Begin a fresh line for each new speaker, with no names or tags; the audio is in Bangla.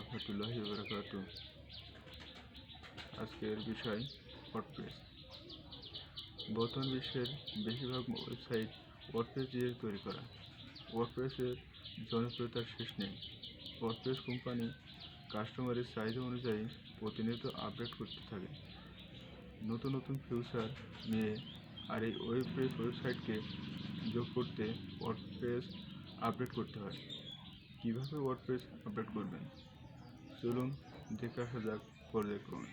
রহমতুল্লাহি বরকাত আজকের বিষয় ওয়ার্ডপ্রেস বর্তমান বিশ্বের বেশিরভাগ ওয়েবসাইট ওয়ার্ডপ্রেস দিয়ে তৈরি করা। ওয়ার্ডপ্রেসের জনপ্রিয়তার শেষ নেই। ওয়ার্ডপ্রেস কোম্পানি কাস্টমারের চাহিদা অনুযায়ী প্রতিনিয়ত আপডেট করতে থাকে। নতুন নতুন ফিউচার নিয়ে আর এই ওয়েবপ্রেস ওয়েবসাইটকে যোগ করতে ওয়ার্ডপ্রেস আপডেট করতে হয়। কীভাবে ওয়ার্ডপ্রেস আপডেট করবেন? চলুন দেখে আসা যাক পর্যায়ক্রমে।